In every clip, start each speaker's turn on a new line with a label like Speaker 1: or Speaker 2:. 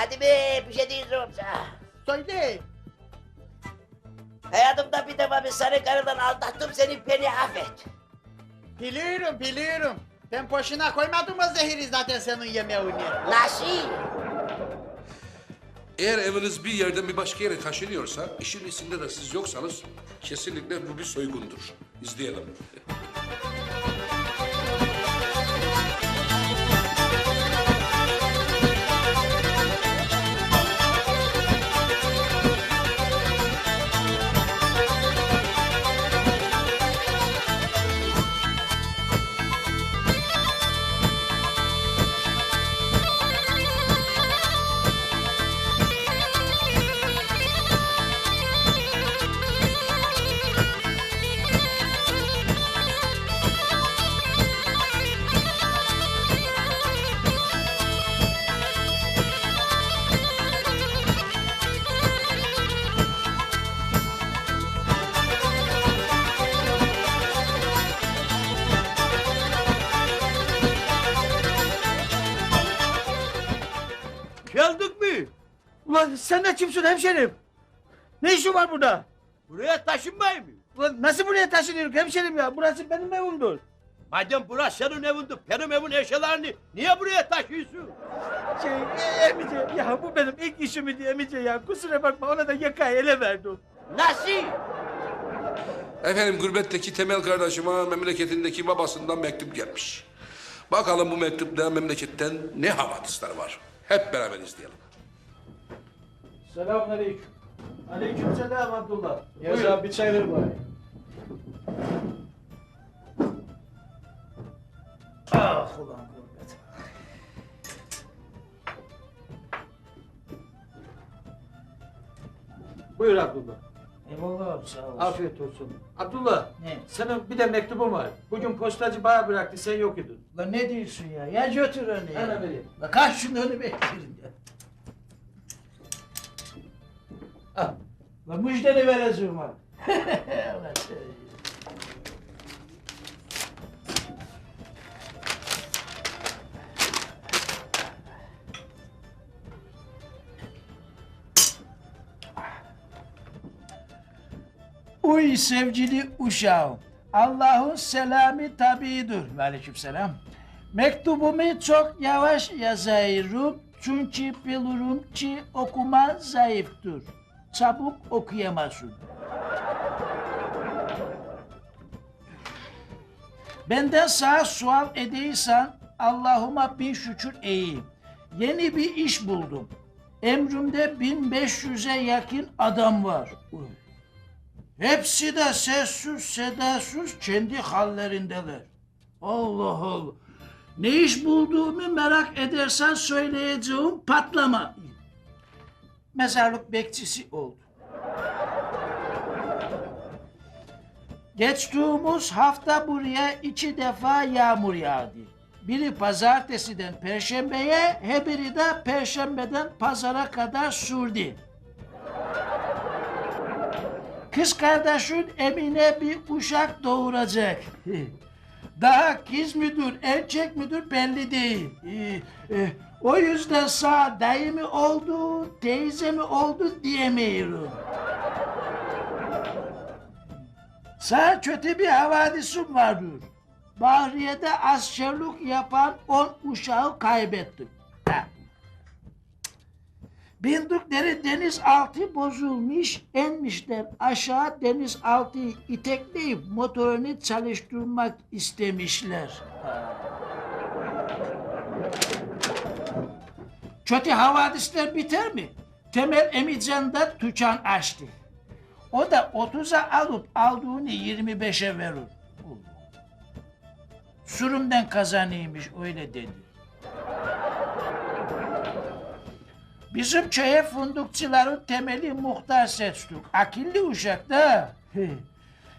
Speaker 1: Ey, Fadime bir şey diyeceğim sana.
Speaker 2: Söyle.
Speaker 1: Hayatımda bir defa bir sarı karıdan aldattım seni beni affet.
Speaker 2: Biliyorum biliyorum. Ben boşuna koymadım o zehiri zaten senin yemeğini.
Speaker 1: Nasıl?
Speaker 3: Eğer eviniz bir yerden bir başka yere taşınıyorsa, işin içinde de siz yoksanız kesinlikle bu bir soygundur. İzleyelim.
Speaker 4: Sen de kimsin hemşerim? Ne işin var burada? Buraya taşınmayayım mı? Ulan nasıl buraya taşınıyorsun hemşerim ya? Burası benim evimdir. Madem burası senin evindir, benim evin eşyalarını niye buraya taşıyorsun? Şey, e, emice, ya bu benim ilk işimdi emice ya. Kusura bakma ona da yakayı ele verdim.
Speaker 1: Nasıl?
Speaker 3: Efendim gurbetteki Temel kardeşime memleketindeki babasından mektup gelmiş. Bakalım bu mektupta memleketten ne havadisler var. Hep beraber izleyelim.
Speaker 4: Selamun aleyküm. Aleyküm selam Abdullah.
Speaker 5: Yaz abi bir çay ver bari.
Speaker 4: Ah ulan gurbet. Buyur Abdullah.
Speaker 5: Eyvallah abi sağ olasın.
Speaker 4: Afiyet olsun. Abdullah,
Speaker 5: Ne?
Speaker 4: senin bir de mektubun var. Bugün postacı bana bıraktı, sen yok idin.
Speaker 5: Lan ne diyorsun ya? Ya götür onu ya.
Speaker 4: Hemen vereyim.
Speaker 5: Lan kaç şunu önü beklerim ya. Al. Lan müjdeni vereceğim ha. Uy sevgili uşağım. Allah'ın selamı tabidir. Ve aleykümselam. Mektubumu çok yavaş yazıyorum. Çünkü bilirim ki okuma zayıftır. Çabuk okuyamazsın. Benden sana sual edeysen Allah'ıma bin şükür eyim. Yeni bir iş buldum. Emrimde 1500'e yakın adam var. Hepsi de sessiz sedasız kendi hallerindeler. Allah Allah. Ne iş bulduğumu merak edersen söyleyeceğim patlama. Mezarlık bekçisi oldu. Geçtiğimiz hafta buraya iki defa yağmur yağdı. Biri pazartesiden perşembeye, hebiri de perşembeden pazara kadar sürdü. Kız kardeşin Emine bir uşak doğuracak. Daha kız müdür, erkek müdür belli değil. Ee, e, o yüzden sağ dayı mı oldu, teyze mi oldu diyemiyorum. Sağ kötü bir havadisim vardır. Bahriye'de askerlik yapan on uşağı kaybettim. Ha. Bindikleri denizaltı bozulmuş, enmişler aşağı denizaltıyı itekleyip motorunu çalıştırmak istemişler. Kötü havadisler biter mi? Temel Emican da tüccan açtı. O da 30'a alıp aldığını 25'e verir. Sürümden kazanıymış öyle dedi. Bizim köye fındıkçıların temeli muhtar seçtik. Akıllı uşak da.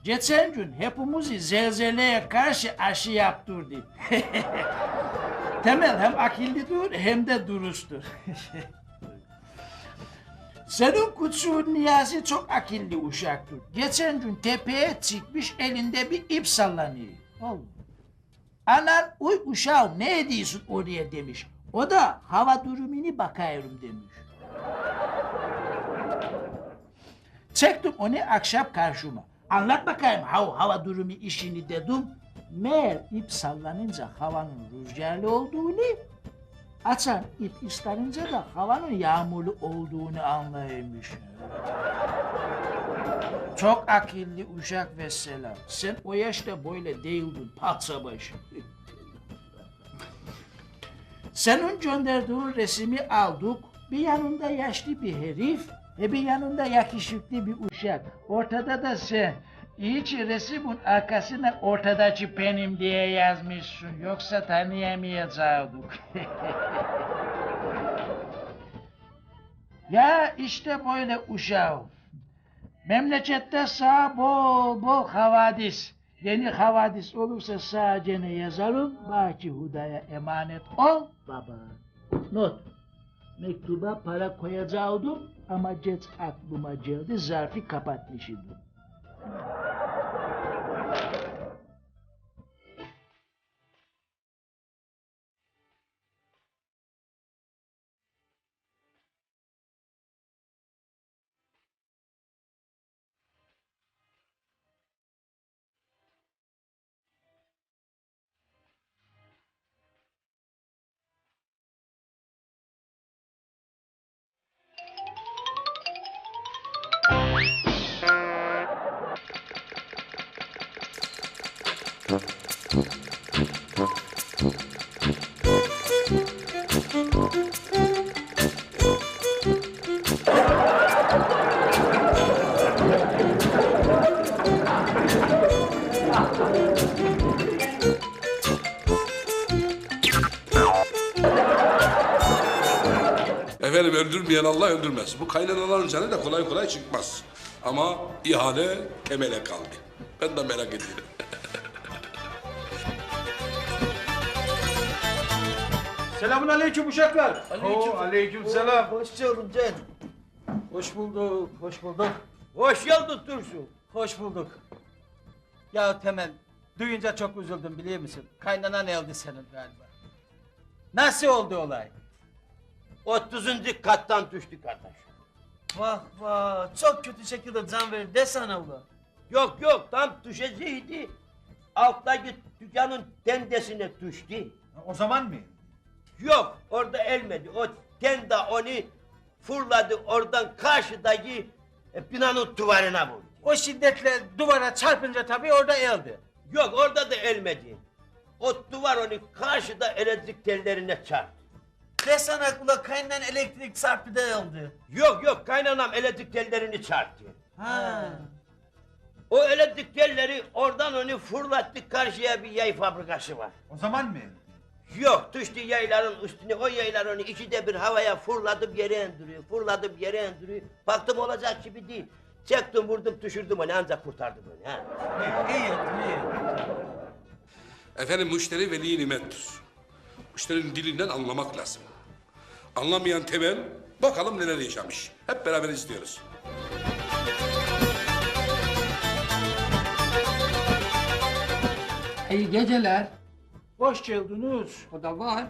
Speaker 5: Geçen gün hepimizi zelzeleye karşı aşı yaptırdı. Temel hem akıllıdır hem de dürüsttür. Senin kutsuğun Niyazi çok akıllı uşaktır. Geçen gün tepeye çıkmış elinde bir ip sallanıyor. Allah. Anan uy uşağım ne ediyorsun oraya demiş. O da hava durumunu bakıyorum demiş. Çektim onu akşam karşıma. Anlat bakayım hav hava durumu işini dedim. Meğer ip sallanınca havanın rüzgarlı olduğunu, açan ip ıslanınca da havanın yağmurlu olduğunu anlaymış. Çok akıllı uşak ve selam. Sen o yaşta böyle değildin patsa başı. Senin gönderdiğin resmi aldık. Bir yanında yaşlı bir herif ve bir yanında yakışıklı bir uşak. Ortada da sen. Ki resmin arkasına ortadaki benim diye yazmışsın. Yoksa tanıyamayacaktık. ya işte böyle uşağım. Memlekette sağ bol bol havadis. Yeni havadis olursa sağ gene yazarım. Baki hudaya emanet ol baba. Not. Mektuba para koyacaktım ama geç aklıma geldi zarfı kapatmışım.
Speaker 3: Öldürmeyen Allah öldürmez. Bu kaynanaların canı da kolay kolay çıkmaz. Ama ihale temele kaldı. Ben de merak ediyorum.
Speaker 4: Selamun aleyküm uşaklar.
Speaker 6: Oo, aleyküm selam.
Speaker 4: Hoş geldin Cem.
Speaker 6: Hoş bulduk, hoş bulduk.
Speaker 4: Hoş geldin Tursun.
Speaker 6: Hoş bulduk. Ya Temel, duyunca çok üzüldüm biliyor musun? Kaynanan öldü senin galiba. Nasıl oldu olay?
Speaker 1: 30. kattan düştü kardeş.
Speaker 6: Vah vah, çok kötü şekilde can verir desene ulan.
Speaker 1: Yok yok tam düşecekti. Alttaki dükkanın tendesine düştü.
Speaker 6: O zaman mı?
Speaker 1: Yok orada elmedi. O tende onu fırladı oradan karşıdaki e, binanın duvarına vurdu.
Speaker 6: O şiddetle duvara çarpınca tabii orada öldü.
Speaker 1: Yok orada da elmedi. O duvar onu karşıda elektrik tellerine çarptı.
Speaker 6: Desene ula kaynanan elektrik çarpıda öldü.
Speaker 1: Yok yok kaynanam elektrik tellerini çarptı.
Speaker 6: Ha.
Speaker 1: O elektrik telleri oradan onu fırlattı karşıya bir yay fabrikası var.
Speaker 7: O zaman mı?
Speaker 1: Yok düştü yayların üstüne o yaylar onu ikide bir havaya fırladım yere indiriyor. Fırladım yere indiriyor. Baktım olacak gibi değil. Çektim vurdum düşürdüm onu ancak kurtardım onu. Ha.
Speaker 6: İyi yaptın, iyi.
Speaker 3: Efendim müşteri veli nimettir. Müşterinin dilinden anlamak lazım. Anlamayan temel bakalım neler yaşamış. Hep beraber izliyoruz.
Speaker 8: İyi geceler.
Speaker 5: Hoş geldiniz.
Speaker 8: O da var.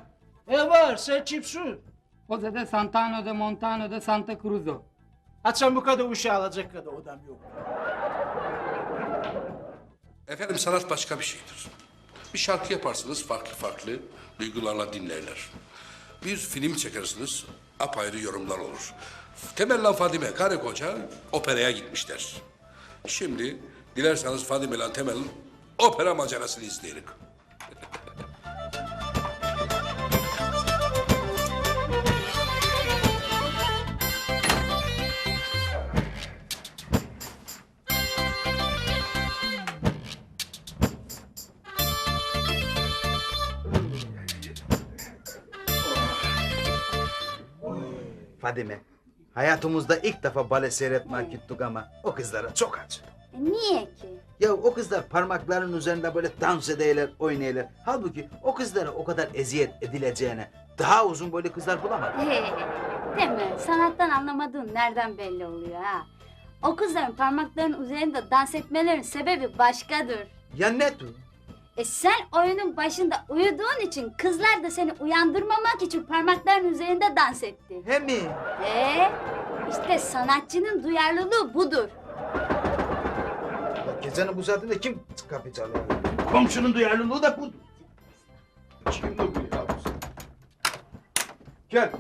Speaker 5: E var sen kimsin?
Speaker 8: O da Santano de Montano de Santa Cruz'o.
Speaker 5: Açan bu kadar uşağı alacak kadar odam yok.
Speaker 3: Efendim sanat başka bir şeydir. Bir şarkı yaparsınız farklı farklı duygularla dinlerler. Bir film çekersiniz apayrı yorumlar olur. Temel'le Fadime karı koca operaya gitmişler. Şimdi dilerseniz Fadime ile Temel'in opera macerasını izleyelim.
Speaker 7: Fadime, hayatımızda ilk defa bale seyretmek gittik ama o kızlara çok acı.
Speaker 9: E, niye ki?
Speaker 7: Ya o kızlar parmaklarının üzerinde böyle dans ederler, oynayırlar. Halbuki o kızlara o kadar eziyet edileceğine daha uzun boylu kızlar bulamadım.
Speaker 9: He, değil mi? Sanattan anlamadığın nereden belli oluyor ha? O kızların parmaklarının üzerinde dans etmelerinin sebebi başkadır.
Speaker 7: Ya ne tu?
Speaker 9: E sen oyunun başında uyuduğun için kızlar da seni uyandırmamak için parmaklarının üzerinde dans etti.
Speaker 7: He mi?
Speaker 9: E işte sanatçının duyarlılığı budur.
Speaker 7: Ya gecenin bu saatinde kim kapı çalıyor?
Speaker 4: Komşunun duyarlılığı da budur.
Speaker 7: Kim bu ya? Gel.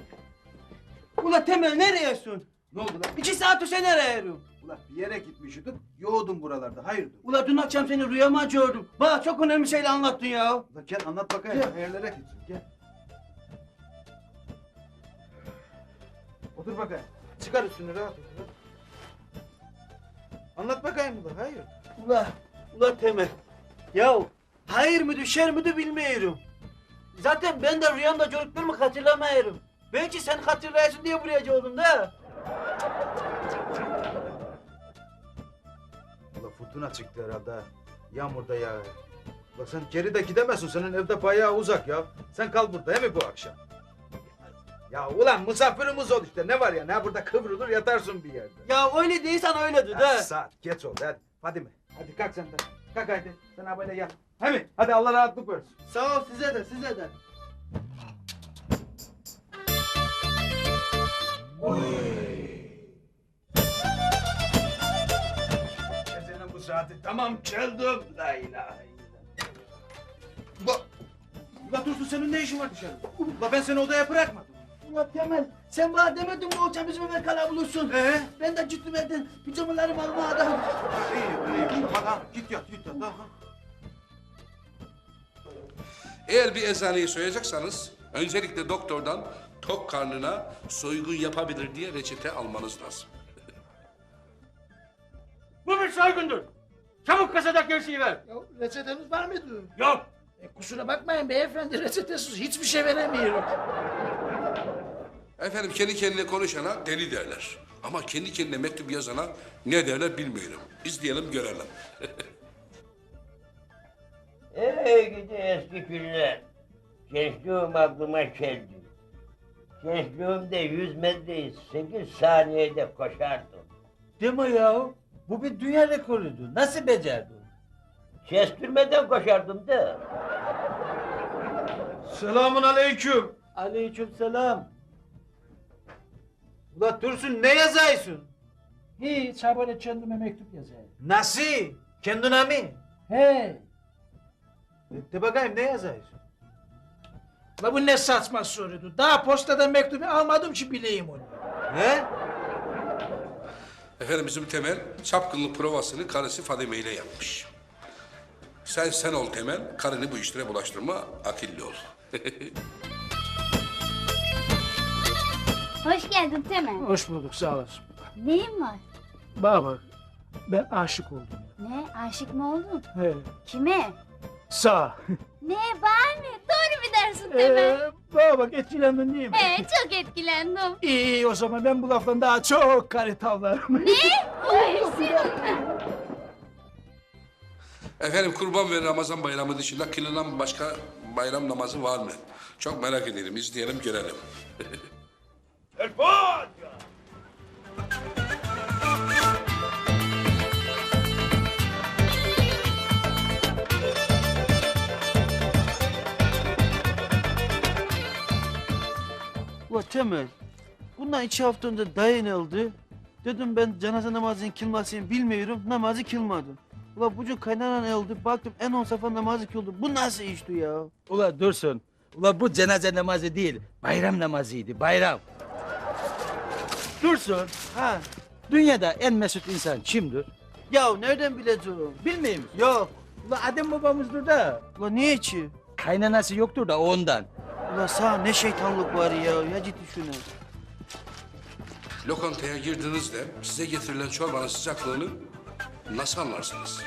Speaker 4: Ula Temel nereyesin?
Speaker 7: Ne oldu lan?
Speaker 4: İki saat sen nereye arıyorsun?
Speaker 7: Ulan bir yere gitmiştik, yoğurdum buralarda. Hayırdır?
Speaker 4: Ula dün akşam seni rüyama gördüm. Bana çok önemli şeyler anlattın ya.
Speaker 7: Ulan gel anlat bakayım. Hayırlara gitsin. Gel. Otur bakayım. Çıkar üstünü rahat otur. Anlat bakayım ulan. Hayır.
Speaker 4: Ula, ula Temel. Ya hayır mıydı şer miydi bilmiyorum. Zaten ben de rüyamda gördüklerimi hatırlamıyorum. Belki sen hatırlayasın diye buraya geldim da.
Speaker 7: Fırtına çıktı herhalde. ha. Yağmurda ya. Ulan sen geri de gidemezsin. Senin evde bayağı uzak ya. Sen kal burada değil mi bu akşam? Ya ulan misafirimiz ol işte. Ne var ya? Ne burada kıvrılır yatarsın bir yerde.
Speaker 4: Ya öyle değilsen öyledir
Speaker 7: Ha,
Speaker 4: de.
Speaker 7: saat geç oldu hadi. Hadi mi? Hadi kalk sen de. Kalk haydi. Sen ha böyle yat. Hadi. Hadi Allah rahatlık versin.
Speaker 4: Sağ ol size de size de.
Speaker 7: Gecenin saati tamam çaldım. La ilahe illallah. Ula Dursun senin ne işin var dışarıda? Ula ben seni odaya bırakmadım.
Speaker 4: Ula Temel sen bana demedin mi o bizim eve kala bulursun.
Speaker 7: Ee?
Speaker 4: Ben de gittim evden pijamalarımı almaya adam.
Speaker 7: İyi, iyi. Tamam. Git yat, git yat.
Speaker 3: Eğer bir eczaneyi soyacaksanız öncelikle doktordan tok karnına soygun yapabilir diye reçete almanız lazım.
Speaker 4: Bu bir soygundur. Çabuk kasadaki gerçeği ver.
Speaker 5: Ya reçeteniz var mıydı?
Speaker 4: Yok.
Speaker 5: E, kusura bakmayın beyefendi reçetesiz hiçbir şey veremiyorum.
Speaker 3: Efendim kendi kendine konuşana deli derler. Ama kendi kendine mektup yazana ne derler bilmiyorum. İzleyelim görelim.
Speaker 1: Ey gidi eski günler. Gençliğim aklıma geldi. Gençliğimde 100 metreyi 8 saniyede koşardım.
Speaker 6: Deme ya. Bu bir dünya rekorudu. Nasıl becerdin?
Speaker 1: Kestirmeden koşardım da.
Speaker 7: Selamun aleyküm.
Speaker 6: Aleyküm selam.
Speaker 7: Ula Dursun ne yazıyorsun?
Speaker 5: Hiç ha böyle kendime mektup yazayım.
Speaker 7: Nasıl? Kendine mi?
Speaker 5: He.
Speaker 7: De bakayım ne yazıyorsun?
Speaker 5: La bu ne saçma soruydu. Daha postadan mektubu almadım ki bileyim onu.
Speaker 7: He?
Speaker 3: Efendim bizim Temel çapkınlık provasını karısı Fadime ile yapmış. Sen sen ol Temel, karını bu işlere bulaştırma, akıllı ol.
Speaker 9: Hoş geldin Temel.
Speaker 5: Hoş bulduk sağ olasın.
Speaker 9: Neyin var?
Speaker 5: Bana bak ben aşık oldum.
Speaker 9: Ne? Aşık mı oldun?
Speaker 5: He.
Speaker 9: Kime?
Speaker 5: Sağ.
Speaker 9: Ne? Var mı? Doğru mu dersin Temel?
Speaker 5: Ee, bana bak etkilendin değil mi?
Speaker 9: He, çok etkilendim.
Speaker 5: İyi iyi o zaman ben bu laftan daha çok karı tavlarım.
Speaker 9: Hayır senin.
Speaker 3: Efendim kurban ve Ramazan bayramı dışında kılınan başka bayram namazı var mı? Çok merak ederim, izleyelim görelim.
Speaker 1: Telefon!
Speaker 4: Temel. Bundan iki hafta önce dayanıldı. Dedim ben cenaze namazını kılmasını bilmiyorum. Namazı kılmadım. Ula bugün kaynanan öldü. Baktım en on sefer namazı kıldı. Bu nasıl işti ya?
Speaker 6: Ula dursun. Ula bu cenaze namazı değil. Bayram namazıydı. Bayram. Dursun.
Speaker 4: Ha.
Speaker 6: Dünyada en mesut insan kimdir?
Speaker 4: Ya nereden bileceğim?
Speaker 6: Musun?
Speaker 4: Yok.
Speaker 6: Ula Adem babamızdır da.
Speaker 4: Ula niye ki?
Speaker 6: Kaynanası yoktur da ondan.
Speaker 4: Ula sağ ne şeytanlık var ya. Ya ciddi şunu.
Speaker 3: Lokantaya girdiğinizde size getirilen çorbanın sıcaklığını nasıl anlarsınız?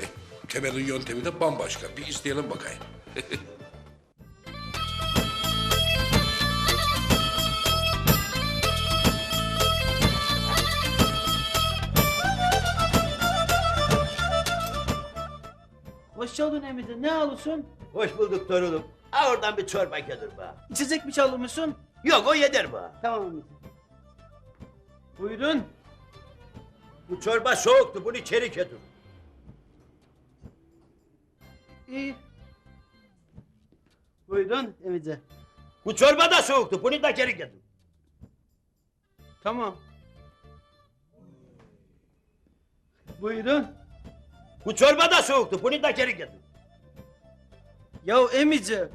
Speaker 3: E, Temel'in yöntemi de bambaşka. Bir izleyelim bakayım.
Speaker 6: Emice. Ne alıyorsun?
Speaker 1: Hoş bulduk torunum. Ha oradan bir çorba getir bana.
Speaker 6: İçecek mi çalmışsın?
Speaker 1: Yok o yeter bana.
Speaker 6: Tamam. Buyurun.
Speaker 1: Bu çorba soğuktu bunu içeri getir.
Speaker 6: İyi. Buyurun Emice.
Speaker 1: Bu çorba da soğuktu bunu da geri getir.
Speaker 6: Tamam. Buyurun.
Speaker 1: Bu çorba da soğuktu bunu da geri getir.
Speaker 6: Ya Emice,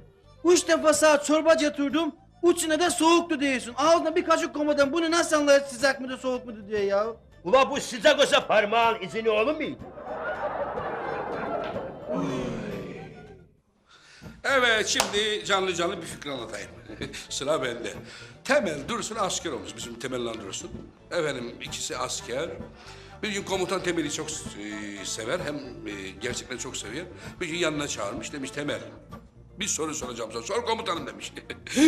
Speaker 6: üç defa saat çorba getirdim. Üçüne de soğuktu diyorsun. Ağzına bir kaşık koymadan bunu nasıl anlayır sıcak mıdır soğuk mudur diye ya.
Speaker 1: Ula bu sıcak olsa parmağın izini olur muydu?
Speaker 3: Evet şimdi canlı canlı bir fikir anlatayım. Sıra bende. Temel Dursun asker olmuş bizim Temel Dursun. Efendim ikisi asker. Bir gün komutan Temel'i çok e, sever hem e, gerçekten çok seviyor. Bir gün yanına çağırmış demiş Temel. Bir soru soracağım sana. Sor komutanım demiş.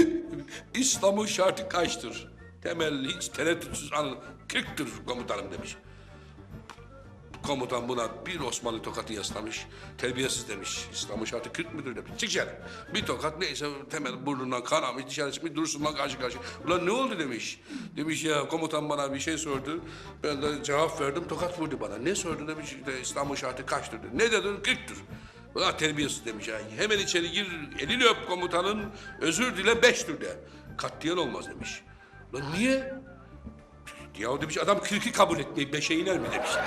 Speaker 3: İslam'ın şartı kaçtır? Temel hiç tereddütsüz an 40'tır komutanım demiş. Komutan buna bir Osmanlı tokatı yaslamış. Terbiyesiz demiş. İslam'ın şartı 40 müdür demiş. Çık dışarı. Bir tokat neyse temel burnundan kanamış dışarı çıkmış dursunla karşı karşı. Ulan ne oldu demiş. Demiş ya komutan bana bir şey sordu. Ben de cevap verdim tokat vurdu bana. Ne sordu demiş işte İslam'ın şartı kaçtır dedi. Ne dedin 40'tır. Ulan terbiyesiz demiş ya. Hemen içeri gir elini öp komutanın özür dile beştir de. Katliyen olmaz demiş. Ulan niye? Ya demiş adam 40'ı kabul etmeyip beşe iner mi demiş.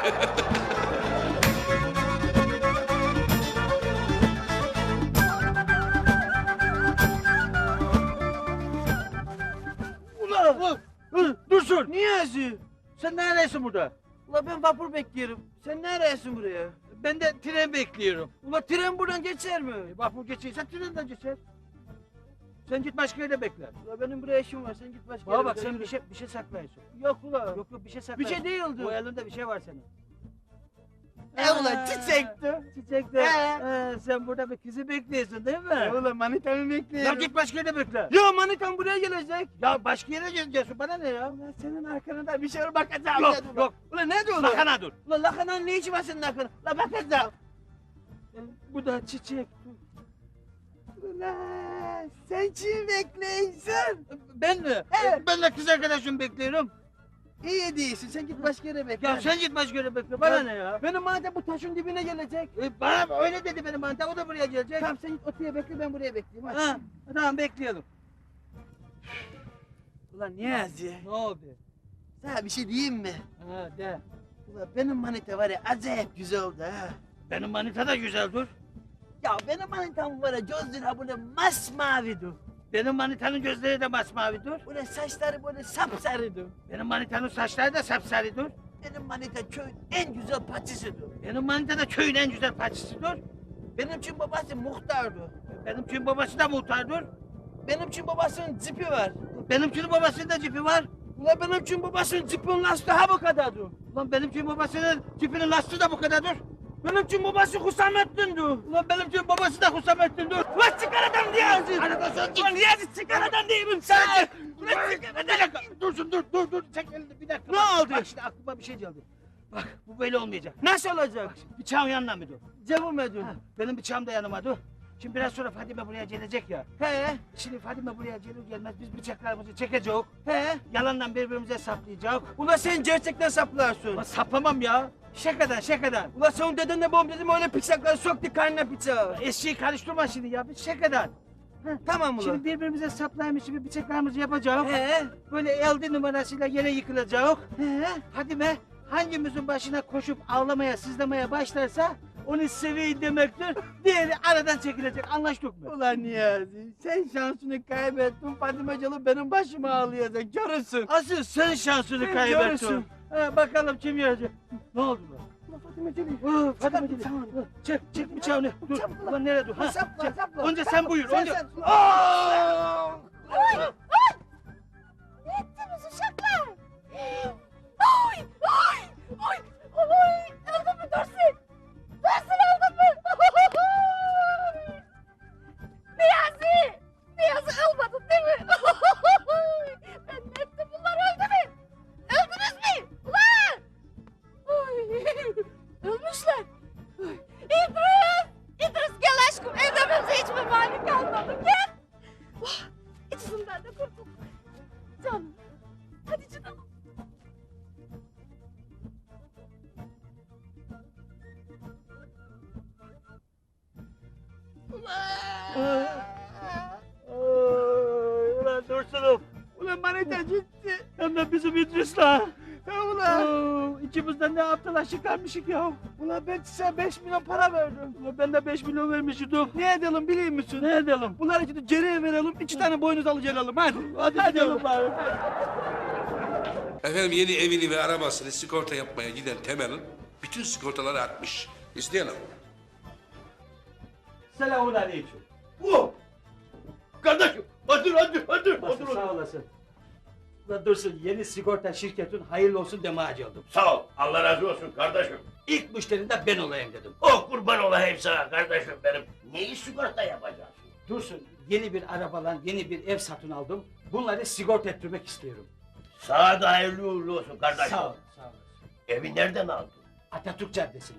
Speaker 4: Ula! Ula! Ula! Dursun! Niyazi! Sen neredesin burada? Ula ben vapur bekliyorum. Sen neredesin buraya? Ben de tren bekliyorum. Ula tren buradan geçer mi? Vapur geçiyorsa trenden geçer. Sen git başka yerde bekle. Ula benim buraya işim var. Sen git başka
Speaker 6: Bana
Speaker 4: yere
Speaker 6: bak sen bir şey bir şey saklıyorsun.
Speaker 4: Yok ula.
Speaker 6: Yok yok bir şey
Speaker 4: bir
Speaker 6: saklıyorsun.
Speaker 4: şey değildi.
Speaker 6: Bu elinde bir şey var senin.
Speaker 4: E ulan çiçekti.
Speaker 6: Çiçekte.
Speaker 4: Ee.
Speaker 6: sen burada bir kızı bekliyorsun değil mi?
Speaker 4: E ulan manitamı bekliyorum.
Speaker 6: Ya git başka yerde bekle.
Speaker 4: Ya manitam buraya gelecek.
Speaker 6: Ya başka yere gideceksin bana ne ya?
Speaker 4: Ulan senin arkanda bir şey var bakacağım.
Speaker 6: Yok,
Speaker 4: Ya dur.
Speaker 6: yok.
Speaker 4: Ulan ne diyorsun?
Speaker 6: Lakana dur.
Speaker 4: Ulan lakananın ne işi var senin arkanda? La bakacağım. Bu da çiçek. Ulan sen kim bekliyorsun?
Speaker 6: Ben mi?
Speaker 4: Evet.
Speaker 6: Ben de kız arkadaşımı bekliyorum.
Speaker 4: İyi değilsin sen git başka yere bekle.
Speaker 6: Ya sen git başka yere bekle. Bana ne ya?
Speaker 4: Benim madem bu taşın dibine gelecek.
Speaker 6: E, bana öyle dedi benim manita. O da buraya gelecek.
Speaker 4: Tamam sen git otuya bekle ben buraya bekleyeyim. Hadi.
Speaker 6: Ha, tamam bekleyelim.
Speaker 4: Ulan Niyazi.
Speaker 6: Ne oldu?
Speaker 4: Sana bir şey diyeyim mi?
Speaker 6: Ha de.
Speaker 4: Ulan benim manita var ya acayip güzel oldu ha.
Speaker 6: Benim manita da güzel dur.
Speaker 4: Ya benim manitam var ya gözleri ha böyle masmavidir.
Speaker 6: Benim manitanın gözleri de masmavi dur.
Speaker 4: Böyle saçları böyle sapsarıdır.
Speaker 6: Benim manitanın saçları da sapsarı dur.
Speaker 4: Benim manita köyün en güzel paçısıdır.
Speaker 6: Benim manita da köyün en güzel paçısı dur.
Speaker 4: Benim için babası muhtardı.
Speaker 6: Benim için babası da muhtar dur.
Speaker 4: Benim için babasının cipi var.
Speaker 6: Benim için babasının da cipi var.
Speaker 4: Ulan benim için babasının cipinin lastiği ha bu kadardı.
Speaker 6: Ulan benim için babasının cipinin lastiği de bu kadar dur.
Speaker 4: Benim için babası Hüsamettin'di.
Speaker 6: Ulan benim için babası da Hüsamettin dur.
Speaker 4: Ulan çıkar adam Niyazi.
Speaker 6: Arada sen git.
Speaker 4: Ulan Niyazi çıkar adam değilim sen. Ulan çıkar
Speaker 6: dakika. Dursun dur dur dur. Çek elini bir dakika.
Speaker 4: Ne
Speaker 6: Bak,
Speaker 4: oldu?
Speaker 6: Bak şimdi aklıma bir şey geldi. Bak bu böyle olmayacak.
Speaker 4: Nasıl olacak?
Speaker 6: Bıçağın yanına mı dur?
Speaker 4: Edin.
Speaker 6: Ha, Benim bıçağım da yanıma dur. Şimdi biraz sonra Fadime buraya gelecek ya.
Speaker 4: He
Speaker 6: Şimdi Fadime buraya gelir gelmez biz bıçaklarımızı çekeceğiz.
Speaker 4: he.
Speaker 6: Yalandan birbirimize saplayacağız.
Speaker 4: Ulan sen gerçekten saplarsın.
Speaker 6: Ulan saplamam ya. Şakadan şakadan.
Speaker 4: Ulan sen dedenle babam dedim öyle bıçakları soktu karnına bıçağı.
Speaker 6: Eşeği karıştırma şimdi ya. Biz şakadan.
Speaker 4: Tamam ulan.
Speaker 6: Şimdi birbirimize saplaymış gibi bıçaklarımızı yapacağız.
Speaker 4: He
Speaker 6: Böyle elde numarasıyla yere yıkılacağız.
Speaker 4: he.
Speaker 6: Fadime hangimizin başına koşup ağlamaya sızlamaya başlarsa onu seveyi demektir. Diğeri aradan çekilecek. Anlaştık mı?
Speaker 4: Ulan Niyazi sen şansını kaybettin Fatime Calı benim başıma ağlayacak görürsün.
Speaker 6: Asıl sen şansını
Speaker 4: Sen
Speaker 6: kaybettin.
Speaker 4: görürsün.
Speaker 6: Ha, bakalım kim yenecek. Ne oldu lan?
Speaker 4: Fatime
Speaker 6: Fadime
Speaker 4: Tamam,
Speaker 6: dedi.
Speaker 4: tamam.
Speaker 6: Çek, çek bıçağını. Dur.
Speaker 4: Sapla.
Speaker 6: Ulan nereye dur? Ha,
Speaker 4: Sapla
Speaker 6: çek.
Speaker 4: sapla.
Speaker 6: Önce sen buyur.
Speaker 4: Sen,
Speaker 6: önce.
Speaker 4: sen.
Speaker 6: Aa!
Speaker 9: Ay! Ay! Ne ettiniz uşaklar? Ay! Ay! Ay! Ay! Öldün mü? Dursun Niyazi! Niyazi ölmedin değil mi?
Speaker 6: Çıkarmışık ya. Ulan ben size 5 milyon para verdim. Ulan ben de 5 milyon vermiştim. Ne edelim biliyor musun? Ne edelim? Bunları şimdi geriye verelim. iki tane boynuz alıcı alalım hadi. Hadi, hadi gidelim bari.
Speaker 3: Efendim yeni evini ve arabasını sigorta yapmaya giden Temel'in bütün sigortaları atmış. İsteyen al.
Speaker 6: Selamun aleyküm.
Speaker 1: Oh! Kardeşim otur otur otur otur. otur.
Speaker 6: Sağ olasın. Dursun yeni sigorta şirketin hayırlı olsun demeye geldim.
Speaker 1: Sağ ol. Allah razı olsun kardeşim.
Speaker 6: İlk müşterin de ben olayım dedim.
Speaker 1: Oh kurban olayım sana kardeşim benim. Neyi sigorta yapacaksın?
Speaker 6: Dursun yeni bir arabalan yeni bir ev satın aldım. Bunları sigorta ettirmek istiyorum.
Speaker 1: Sana da hayırlı uğurlu olsun kardeşim.
Speaker 6: Sağ ol. Sağ ol.
Speaker 1: Evi nereden aldın?
Speaker 6: Atatürk Caddesi'nde.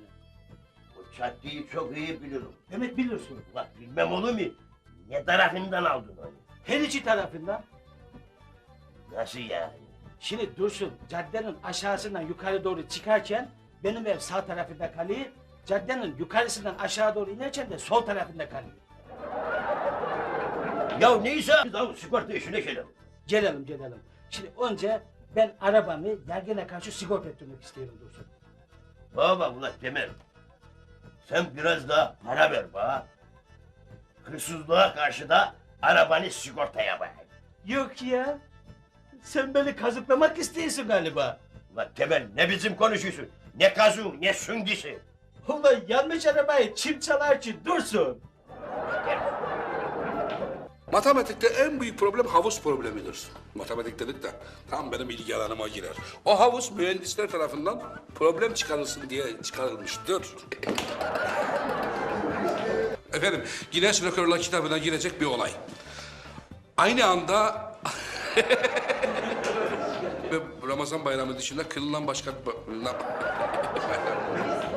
Speaker 1: Bu caddeyi çok iyi bilirim.
Speaker 6: Demek biliyorsun.
Speaker 1: Ulan bilmem olur mu? Ne tarafından aldın onu?
Speaker 6: Her iki tarafından.
Speaker 1: Nasıl yani?
Speaker 6: Şimdi Dursun caddenin aşağısından yukarı doğru çıkarken benim ev sağ tarafında kalıyor. Caddenin yukarısından aşağı doğru inerken de sol tarafında kalıyor.
Speaker 1: Ya neyse. Ya sigorta işine gelelim.
Speaker 6: Gelelim gelelim. Şimdi önce ben arabamı yargına karşı sigorta ettirmek istiyorum Dursun.
Speaker 1: Baba ulan Temel. Sen biraz daha para ver bana. Hırsızlığa karşı da arabanı sigortaya bak.
Speaker 6: Yok ya. Sen beni kazıklamak istiyorsun galiba.
Speaker 1: Ulan Temel ne bizim konuşuyorsun? Ne kazı ne süngisi.
Speaker 6: Ulan yanlış arabayı çim çalar ki Dursun.
Speaker 3: Matematikte en büyük problem havuz problemidir. Matematik dedik de tam benim ilgi alanıma girer. O havuz mühendisler tarafından problem çıkarılsın diye çıkarılmıştır. Efendim, Guinness Rekorlar kitabına girecek bir olay. Aynı anda Ramazan bayramı dışında kılınan başka bir ba-